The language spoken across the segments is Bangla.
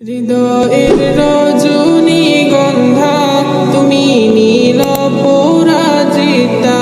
হৃদয়ের রজনী গন্ধা, তুমি নীল পরাজিতা।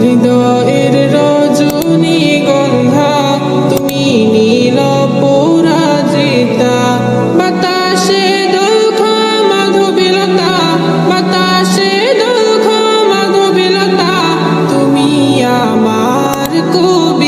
হৃদয়ের রজনী গন্ধা, তুমি নীল পরাজিতা। বাতাসে দুঃখা, মাধুবিলতা। বাতাসে দুঃখা, মাধুবিলতা। তুমি আমার কবি।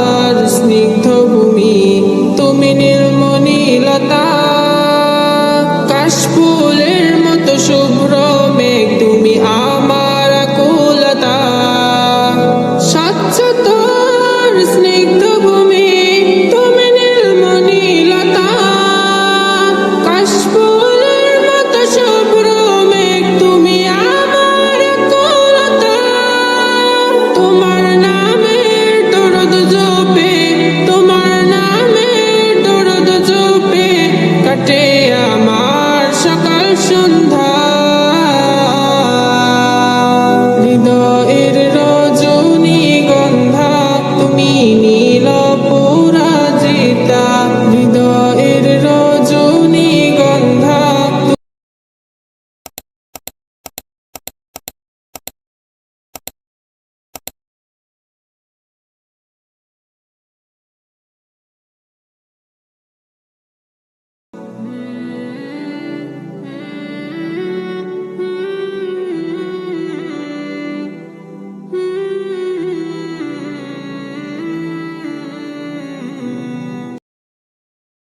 তোমার নামে দরদ জপে তোমার নামে দরদ জপে কাটে আমার সকাল সন্ধ্যা।